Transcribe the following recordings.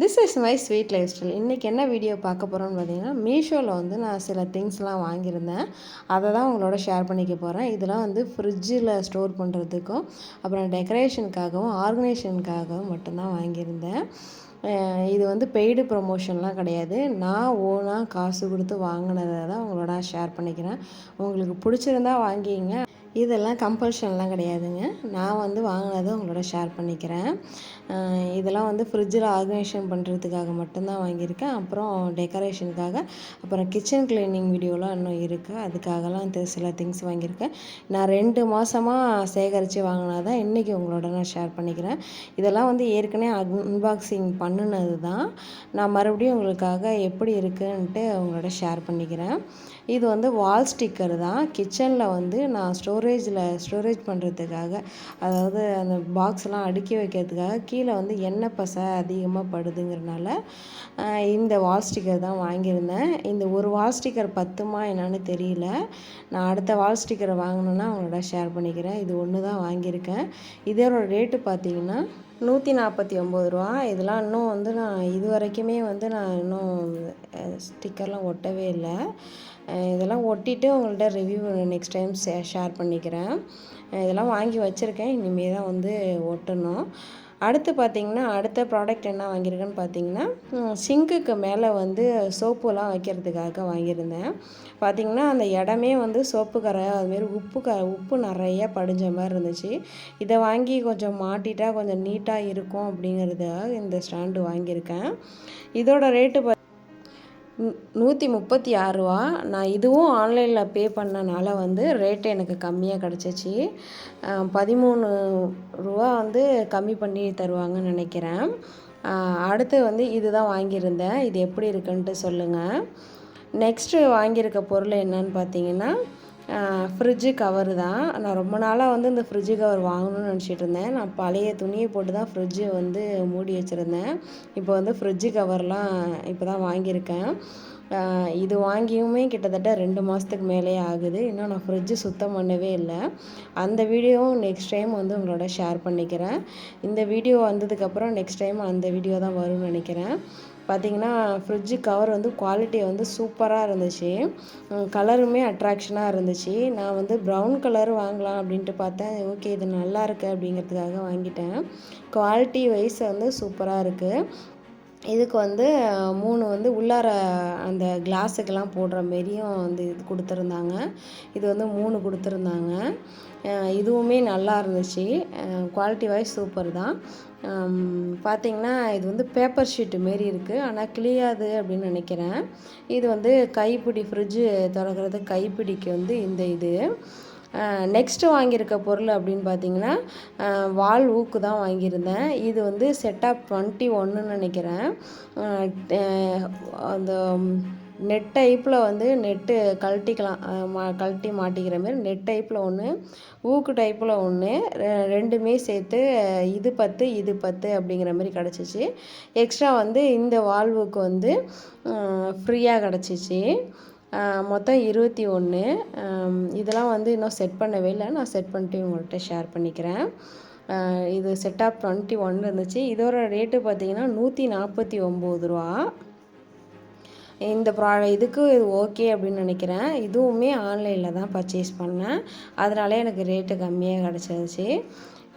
This is my sweet life style இன்றைக்கி என்ன video பார்க்க போகிறோன்னு பார்த்தீங்கன்னா மீஷோவில் வந்து நான் சில திங்ஸ்லாம் வாங்கியிருந்தேன். அதை தான் உங்களோட ஷேர் பண்ணிக்க போகிறேன் இதெல்லாம் வந்து ஃப்ரிட்ஜில் ஸ்டோர் பண்ணுறதுக்கும் அப்புறம் டெக்கரேஷனுக்காகவும் ஆர்கனைசேஷனுக்காகவும் மட்டும்தான் வாங்கியிருந்தேன். இது வந்து பெய்டு ப்ரொமோஷன்லாம் கிடையாது. நான் ஓனாக காசு கொடுத்து வாங்கினதை தான் உங்களோட ஷேர் பண்ணிக்கிறேன். உங்களுக்கு பிடிச்சிருந்தா வாங்கிங்க. இதெல்லாம் கம்பல்ஷன்லாம் கிடையாதுங்க. நான் வந்து வாங்கினதை உங்களோட ஷேர் பண்ணிக்கிறேன். இதெல்லாம் வந்து ஃப்ரிட்ஜில் ஆர்கனைசேஷன் பண்ணுறதுக்காக மட்டும்தான் வாங்கியிருக்கேன். அப்புறம் டெக்கரேஷனுக்காக அப்புறம் கிச்சன் க்ளீனிங் வீடியோலாம் இன்னும் இருக்குது அதுக்காகலாம் சில திங்ஸ் வாங்கியிருக்கேன். நான் ரெண்டு மாதமாக சேகரித்து வாங்கினா தான் இன்றைக்கி உங்களோட நான் ஷேர் பண்ணிக்கிறேன். இதெல்லாம் வந்து ஏற்கனவே அன்பாக்சிங் பண்ணினது தான் நான் மறுபடியும் உங்களுக்காக எப்படி இருக்குன்ட்டு உங்களோட ஷேர் பண்ணிக்கிறேன். இது வந்து வால் ஸ்டிக்கர் தான். கிச்சனில் வந்து நான் ஸ்டோரேஜில் ஸ்டோரேஜ் பண்ணுறதுக்காக அதாவது அந்த பாக்ஸ்லாம் அடுக்கி வைக்கிறதுக்காக கீழே வந்து எண்ணெய் பசை அதிகமாக படுதுங்கிறனால இந்த வால் ஸ்டிக்கர் தான் வாங்கியிருந்தேன். இந்த ஒரு வால் ஸ்டிக்கர் பத்துமா என்னன்னு தெரியல. நான் அடுத்த வால் ஸ்டிக்கரை வாங்கினேன்னா அவங்களோட ஷேர் பண்ணிக்கிறேன். இது ஒன்று தான் வாங்கியிருக்கேன். இதோட ரேட்டு பார்த்தீங்கன்னா நூற்றி நாற்பத்தி ஒம்பது ரூபா. இதெல்லாம் இன்னும் வந்து நான் இது வரைக்குமே வந்து நான் இன்னும் ஸ்டிக்கர்லாம் ஒட்டவே இல்லை. இதெல்லாம் ஒட்டிட்டு உங்கள்கிட்ட ரிவ்யூ நெக்ஸ்ட் டைம் ஷேர் பண்ணிக்கிறேன். இதெல்லாம் வாங்கி வச்சுருக்கேன். இனிமேல் தான் வந்து ஒட்டணும். அடுத்து பார்த்திங்கன்னா அடுத்த ப்ராடக்ட் என்ன வாங்கியிருக்கேன்னு பார்த்தீங்கன்னா சிங்க்குக்கு மேலே வந்து சோப்புலாம் வைக்கிறதுக்காக வாங்கியிருந்தேன். பார்த்திங்கன்னா அந்த இடமே வந்து சோப்பு கரை அதுமாரி உப்பு க உப்பு நிறைய படிஞ்ச மாதிரி இருந்துச்சு. இதை வாங்கி கொஞ்சம் மாட்டிட்டா கொஞ்சம் நீட்டாக இருக்கும் அப்படிங்கிறதுக்காக இந்த ஸ்டாண்டு வாங்கியிருக்கேன். இதோட ரேட்டு நூற்றி முப்பத்தி ஆறு ரூபா நான் இதுவும் ஆன்லைனில் பே பண்ணனால வந்து ரேட்டு எனக்கு கம்மியாக கிடச்சிச்சு. பதிமூணு ரூபா வந்து கம்மி பண்ணி தருவாங்கன்னு நினைக்கிறேன். அடுத்து வந்து இது தான் வாங்கியிருந்தேன். இது எப்படி இருக்குன்ட்டு சொல்லுங்கள் நெக்ஸ்ட்டு வாங்கியிருக்க பொருள் என்னன்னு பார்த்தீங்கன்னா ஃப்ரிட்ஜு கவரு தான். நான் ரொம்ப நாளாக வந்து இந்த ஃப்ரிட்ஜு கவர் வாங்கணும்னு நினச்சிட்டு இருந்தேன். நான் பழைய துணியை போட்டு தான் ஃப்ரிட்ஜு வந்து மூடி வச்சுருந்தேன். இப்போ வந்து ஃப்ரிட்ஜு கவர்லாம் இப்போ தான் வாங்கியிருக்கேன். இது வாங்கியுமே கிட்டத்தட்ட ரெண்டு மாதத்துக்கு மேலே ஆகுது. இன்னும் நான் ஃப்ரிட்ஜு சுத்தம் பண்ணவே இல்லை. அந்த வீடியோவும் நெக்ஸ்ட் டைம் வந்து உங்களோட ஷேர் பண்ணிக்கிறேன். இந்த வீடியோ வந்ததுக்கப்புறம் நெக்ஸ்ட் டைம் அந்த வீடியோ தான் வரும்னு நினைக்கிறேன். பார்த்திங்கன்னா ஃப்ரிட்ஜு கவர் வந்து குவாலிட்டி வந்து சூப்பராக இருந்துச்சு. கலருமே அட்ராக்ஷனாக இருந்துச்சு. நான் வந்து ப்ரௌன் கலர் வாங்கலாம் அப்படின்ட்டு பார்த்தேன். ஓகே இது நல்லா இருக்குது அப்படிங்கிறதுக்காக வாங்கிட்டேன். குவாலிட்டி வைஸ் வந்து சூப்பராக இருக்குது இதுக்கு வந்து மூணு வந்து உள்ளார அந்த கிளாஸுக்கெல்லாம் போடுற மாரியும் வந்து இது கொடுத்துருந்தாங்க. இது வந்து மூணு கொடுத்துருந்தாங்க. இதுவுமே நல்லா இருந்துச்சு. குவாலிட்டி வைஸ் சூப்பர் தான். பார்த்திங்கன்னா இது வந்து பேப்பர் ஷீட்டு மாரி இருக்குது ஆனால் கிளியாது அப்படின்னு நினைக்கிறேன். இது வந்து கைப்பிடி ஃப்ரிட்ஜு திறக்கிறது கைப்பிடிக்கு வந்து இந்த இது. நெக்ஸ்ட்டு வாங்கியிருக்க பொருள் அப்படின்னு பார்த்தீங்கன்னா வால் ஊக்கு தான் வாங்கியிருந்தேன். இது வந்து செட்டாப் டுவெண்ட்டி ஒன்றுன்னு நினைக்கிறேன். அந்த நெட் டைப்பில் வந்து நெட்டு கழட்டிக்கலாம். மா கழட்டி மாட்டிக்கிற மாதிரி நெட் டைப்பில் ஒன்று ஊக்கு டைப்பில் ஒன்று ரெண்டுமே சேர்த்து இது பத்து இது பத்து அப்படிங்கிற மாதிரி கிடச்சிச்சு. எக்ஸ்ட்ரா வந்து இந்த வால்வுக்கு வந்து ஃப்ரீயாக கிடச்சிச்சு. மொத்தம் இருபத்தி ஒன்று. இதெல்லாம் வந்து இன்னும் செட் பண்ணவே இல்லை. நான் செட் பண்ணிட்டு உங்கள்கிட்ட ஷேர் பண்ணிக்கிறேன். இது செட் ஆஃப் டுவெண்ட்டி ஒன் இருந்துச்சு. இதோட ரேட்டு பார்த்தீங்கன்னா நூற்றி நாற்பத்தி ஒம்பது ரூபா. இந்த ப்ரா இதுக்கு இது ஓகே அப்படின்னு நினைக்கிறேன். இதுவுமே ஆன்லைனில் தான் பர்ச்சேஸ் பண்ணேன். அதனால எனக்கு ரேட்டு கம்மியாக கிடச்சிருச்சு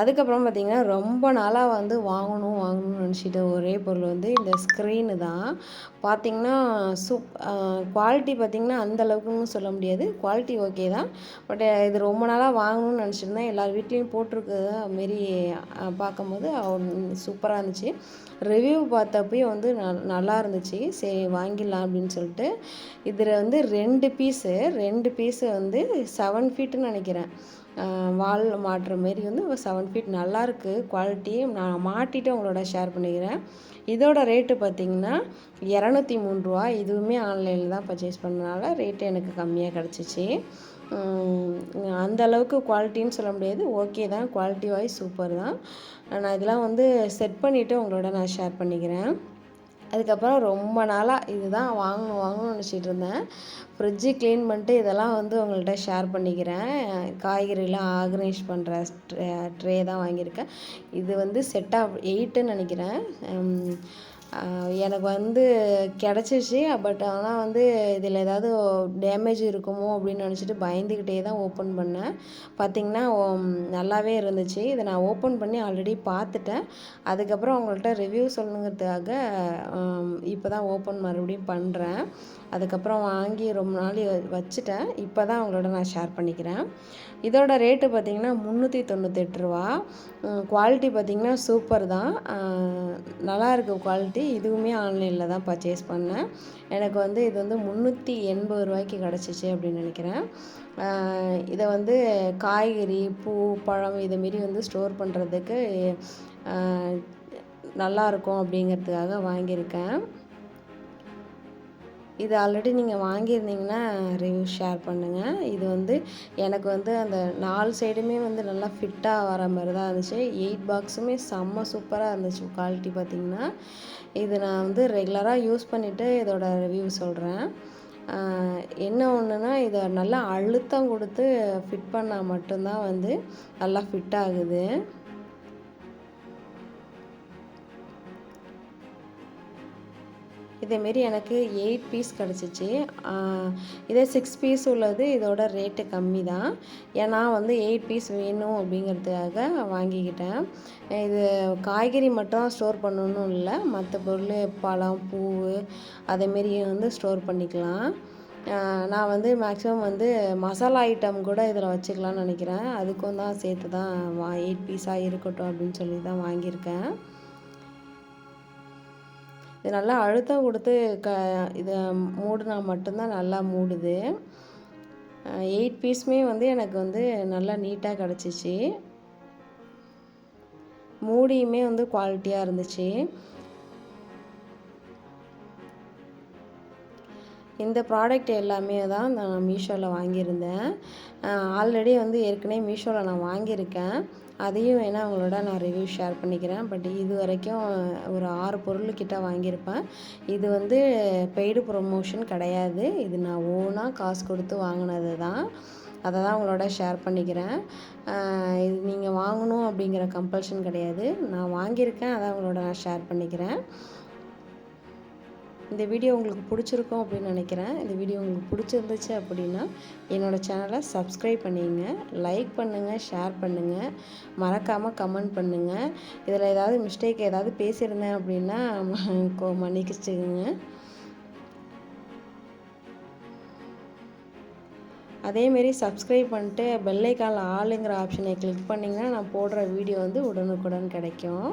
அதுக்கப்புறம் பார்த்திங்கன்னா ரொம்ப நாளாக வந்து வாங்கணும் வாங்கணும்னு நினச்சிட்டு ஒரே பொருள் வந்து இந்த ஸ்க்ரீனு தான். பார்த்திங்கன்னா சூப் குவாலிட்டி பார்த்திங்கன்னா அந்தளவுக்குன்னு சொல்ல முடியாது. குவாலிட்டி ஓகே தான். பட் இது ரொம்ப நாளாக வாங்கணும்னு நினச்சிருந்தேன் எல்லார் வீட்லேயும் போட்டிருக்குது மாரி பார்க்கும்போது சூப்பராக இருந்துச்சு. ரிவ்யூ பார்த்தப்பையும் வந்து நல்லா இருந்துச்சு. சரி வாங்கிடலாம் அப்படின்னு சொல்லிட்டு. இதில் வந்து ரெண்டு பீஸு ரெண்டு பீஸு வந்து செவன் ஃபீட்டுன்னு நினைக்கிறேன். வால் மாட்டுற மாரி வந்து செவன் ஃபீட் நல்லாயிருக்கு குவாலிட்டி நான் மாட்டிட்டு உங்களோட ஷேர் பண்ணிக்கிறேன். இதோட ரேட்டு பார்த்திங்கன்னா இரநூத்தி மூணு ரூபா. இதுவுமே ஆன்லைனில் தான் பர்ச்சேஸ் பண்ணனால ரேட்டு எனக்கு கம்மியாக கிடச்சிச்சு. அந்த அளவுக்கு குவாலிட்டின்னு சொல்ல முடியாது. ஓகே தான். குவாலிட்டி வைஸ் சூப்பர் தான். நான் இதெல்லாம் வந்து செட் பண்ணிவிட்டு உங்களோட நான் ஷேர் பண்ணிக்கிறேன். அதுக்கப்புறம் ரொம்ப நாளாக இதுதான் வாங்கணும் வாங்கணும்னு நினச்சிட்டு இருந்தேன். ஃப்ரிட்ஜு க்ளீன் பண்ணிட்டு இதெல்லாம் வந்து உங்கள்கிட்ட ஷேர் பண்ணிக்கிறேன். காய்கறிலாம் ஆர்கனைஸ் பண்ணுற ட்ரே ட்ரே தான் வாங்கியிருக்கேன். இது வந்து செட் ஆஃப் எயிட்டுன்னு நினைக்கிறேன் எனக்கு வந்து கிடச்சிச்சு பட் ஆனால் வந்து இதில் ஏதாவது டேமேஜ் இருக்குமோ அப்படின்னு நினச்சிட்டு பயந்துக்கிட்டே தான் ஓப்பன் பண்ணேன். பார்த்திங்கன்னா நல்லாவே இருந்துச்சு. இதை நான் ஓப்பன் பண்ணி ஆல்ரெடி பார்த்துட்டேன். அதுக்கப்புறம் அவங்கள்ட்ட ரிவ்யூ சொல்லணுங்கிறதுக்காக இப்போ தான் ஓப்பன் மறுபடியும் பண்ணுறேன் அதுக்கப்புறம் வாங்கி ரொம்ப நாள் வச்சுட்டேன். இப்போ தான் அவங்களோட நான் ஷேர் பண்ணிக்கிறேன். இதோட ரேட்டு பார்த்திங்கன்னா முந்நூற்றி தொண்ணூத்தெட்டு ரூபா. குவாலிட்டி பார்த்திங்கன்னா சூப்பர் தான். நல்லா இருக்குது குவாலிட்டி இதுவுமே ஆன்லைனில் தான் பர்ச்சேஸ் பண்ணேன். எனக்கு வந்து இது வந்து முந்நூற்றி எண்பது ரூபாய்க்கு கிடச்சிச்சு அப்படின்னு நினைக்கிறேன். இதை வந்து காய்கறி பூ பழம் இதுமாரி வந்து ஸ்டோர் பண்ணுறதுக்கு நல்லாயிருக்கும் அப்படிங்கிறதுக்காக வாங்கியிருக்கேன். இது ஆல்ரெடி நீங்கள் வாங்கியிருந்தீங்கன்னா ரிவ்யூ ஷேர் பண்ணுங்கள் இது வந்து எனக்கு வந்து அந்த நாலு சைடுமே வந்து நல்லா ஃபிட்டாக வர மாதிரி தான் இருந்துச்சு. எயிட் பாக்ஸுமே செம்ம சூப்பராக இருந்துச்சு குவாலிட்டி பார்த்திங்கன்னா. இது நான் வந்து ரெகுலராக யூஸ் பண்ணிவிட்டு இதோட ரிவ்யூ சொல்கிறேன் என்ன ஒன்றுனா இதை நல்லா அழுத்தம் கொடுத்து ஃபிட் பண்ணால் மட்டும்தான் வந்து நல்லா ஃபிட் ஆகுது. இதேமாரி எனக்கு எயிட் பீஸ் கிடச்சிச்சு. இதே சிக்ஸ் பீஸ் உள்ளது இதோட ரேட்டு கம்மி தான் ஏன்னா வந்து எயிட் பீஸ் வேணும் அப்படிங்கிறதுக்காக வாங்கிக்கிட்டேன். இது காய்கறி மட்டும் ஸ்டோர் பண்ணணும் இல்லை. மற்ற பொருள் பழம் பூ அதேமாரி வந்து ஸ்டோர் பண்ணிக்கலாம். நான் வந்து மேக்ஸிமம் வந்து மசாலா ஐட்டம் கூட இதில் வச்சுக்கலான்னு நினைக்கிறேன். அதுக்கும் தான் சேர்த்து தான் வா எயிட் பீஸாக இருக்கட்டும் அப்படின்னு சொல்லி தான் வாங்கியிருக்கேன். இது நல்லா அழுத்தம் கொடுத்து க இதை மூடினா மட்டும்தான் நல்லா மூடுது. எயிட் பீஸுமே வந்து எனக்கு வந்து நல்லா நீட்டாக கிடச்சிச்சு. மூடியுமே வந்து குவாலிட்டியாக இருந்துச்சு. இந்த ப்ராடக்ட் எல்லாமே தான் நான் மீஷோவில் வாங்கியிருந்தேன். ஆல்ரெடி வந்து ஏற்கனவே மீஷோவில் நான் வாங்கியிருக்கேன். அதையும் வேணால் அவங்களோட நான் ரிவ்யூ ஷேர் பண்ணிக்கிறேன். பட் இது வரைக்கும் ஒரு ஆறு பொருள்கிட்ட வாங்கியிருப்பேன். இது வந்து பெய்டு ப்ரொமோஷன் கிடையாது. இது நான் ஓனாக காசு கொடுத்து வாங்கினது தான். அதை தான் உங்களோட ஷேர் பண்ணிக்கிறேன். இது நீங்கள் வாங்கணும் அப்படிங்கிற கம்பல்ஷன் கிடையாது. நான் வாங்கியிருக்கேன். அதை உங்களோட நான் ஷேர் பண்ணிக்கிறேன். இந்த வீடியோ உங்களுக்கு பிடிச்சிருக்கும் அப்படின்னு நினைக்கிறேன். இந்த வீடியோ உங்களுக்கு பிடிச்சிருந்துச்சு அப்படின்னா என்னோடய சேனலை சப்ஸ்கிரைப் பண்ணிங்க லைக் பண்ணுங்கள் ஷேர் பண்ணுங்கள் மறக்காமல் கமெண்ட் பண்ணுங்கள் இதில் ஏதாவது மிஸ்டேக் ஏதாவது பேசியிருந்தேன் அப்படின்னா மன்னிக்கிச்சுங்க அதேமாரி சப்ஸ்கிரைப் பண்ணிட்டு பெல்லைக்கால் ஆளுங்கிற ஆப்ஷனை கிளிக் பண்ணிங்கன்னா நான் போடுற வீடியோ வந்து உடனுக்குடன் கிடைக்கும்.